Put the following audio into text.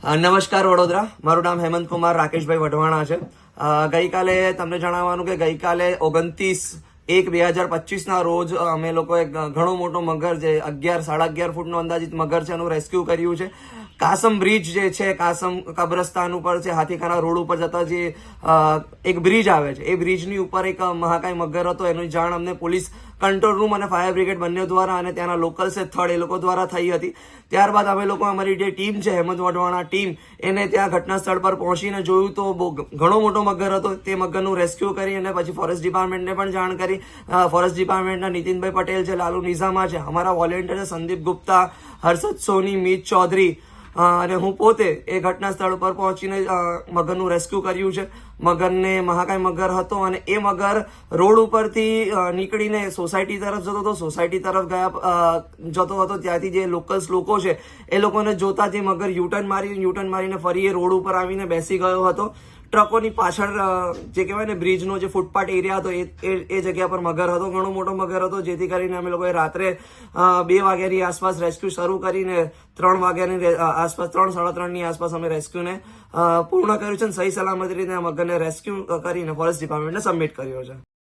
નમસ્કાર વડોદરા. મારું નામ હેમંત કુમાર, રાકેશભાઈ વઢવાણા છે. ગઈકાલે તમને જણાવવાનું કે ગઈકાલે ઓગણત્રીસ એક બે હજાર પચીસના રોજ અમે લોકોએ ઘણો મોટો મગર જે અગિયાર, સાડા અગિયાર ફૂટનો અંદાજિત મગર છે એનું રેસ્ક્યુ કર્યું છે. કાસમ બ્રિજ જે છે, કાસમ કબ્રસ્તાન ઉપર છે હાથીખાના રોડ ઉપર જતા જે એક બ્રિજ આવે છે. એ બ્રિજની ઉપર એક મહાકાય મગર હતો. એની જાણ અમને પોલીસ કંટ્રોલ રૂમ અને ફાયર બ્રિગેડ બંને દ્વારા અને ત્યાંના લોકલ છે થર્ડ એ લોકો દ્વારા થઈ હતી. ત્યારબાદ અમે લોકો અમારી જે ટીમ છે, હેમંત વઢવાણા ટીમ, એને ત્યાં ઘટના સ્થળ પર પહોંચીને જોયું તો ઘણો મોટો મગર હતો. તે મગરનું રેસ્ક્યુ કરી અને પછી ફોરેસ્ટ ડિપાર્ટમેન્ટને પણ જાણ કરી. ફોરેસ્ટ ડિપાર્ટમેન્ટના નીતિનભાઈ પટેલ છે, લાલુ નિઝામા છે, અમારા વોલેન્ટિયર સંદીપ ગુપ્તા, હર્ષદ સોની, મીત ચૌધરી અને હું પોતે એ ઘટના સ્થળ ઉપર પહોંચીને મગરનું રેસ્ક્યુ કર્યું છે. મગરને મહાકાય મગર હતો અને એ મગર રોડ ઉપરથી નીકળીને સોસાયટી તરફ જતો હતો. સોસાયટી તરફ ગયા જતો હતો ત્યાંથી જે લોકલ્સ લોકો છે, એ લોકોને જોતા જે મગર યુટર્ન મારી યુટર્ન મારીને ફરી એ રોડ ઉપર આવીને બેસી ગયો હતો. ટ્રકોની પાછળ જે કહેવાય ને બ્રિજનો જે ફૂટપાથ એરિયા હતો, એ, એ- જગ્યા પર મગર હતો, ઘણો મોટો મગર હતો, જેથી કરીને અમે લોકોએ રાત્રે બે વાગ્યાની આસપાસ રેસ્ક્યુ શરૂ કરીને ત્રણ વાગ્યાની આસપાસ, ત્રણ, સાડા ત્રણની આસપાસ અમે રેસ્ક્યુને પૂર્ણ કર્યું છે અને સહી સલામત રીતે મગરને રેસ્ક્યુ કરીને ફોરેસ્ટ ડિપાર્ટમેન્ટને સબમિટ કર્યો છે.